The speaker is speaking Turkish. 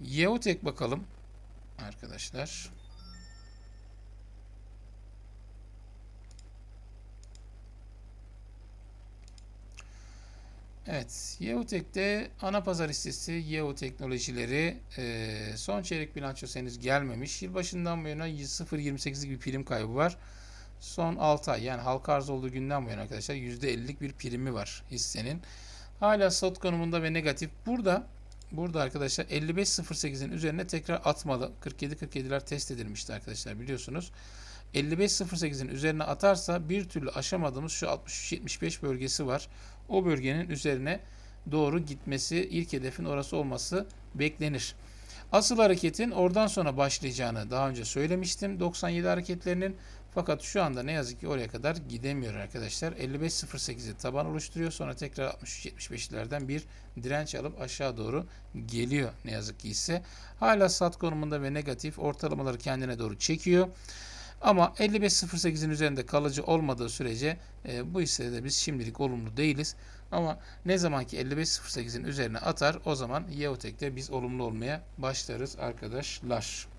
Yeotek bakalım arkadaşlar. Evet, Yeotek'te ana pazar hissesi Yeo Teknolojileri e, son çeyrek bilançosu henüz gelmemiş. Yılbaşından bu yana 0.28'lik bir prim kaybı var. Son 6 ay yani halka arz olduğu günden bu yana arkadaşlar %50'lik bir primi var hissenin. Hala sat konumunda ve negatif. Burada burada arkadaşlar 55.08'in üzerine tekrar atmalı. 47-47'ler test edilmişti arkadaşlar biliyorsunuz. 55.08'in üzerine atarsa bir türlü aşamadığımız şu 63-75 bölgesi var. O bölgenin üzerine doğru gitmesi, ilk hedefin orası olması beklenir. Asıl hareketin oradan sonra başlayacağını daha önce söylemiştim. 97 hareketlerinin fakat şu anda ne yazık ki oraya kadar gidemiyor arkadaşlar. 55.08'i taban oluşturuyor. Sonra tekrar 63-75'lerden bir direnç alıp aşağı doğru geliyor ne yazık ki ise. Hala sat konumunda ve negatif ortalamaları kendine doğru çekiyor. Ama 55.08'in üzerinde kalıcı olmadığı sürece e, bu hissede de biz şimdilik olumlu değiliz. Ama ne zaman ki 55.08'in üzerine atar o zaman Yeotek'te biz olumlu olmaya başlarız arkadaşlar.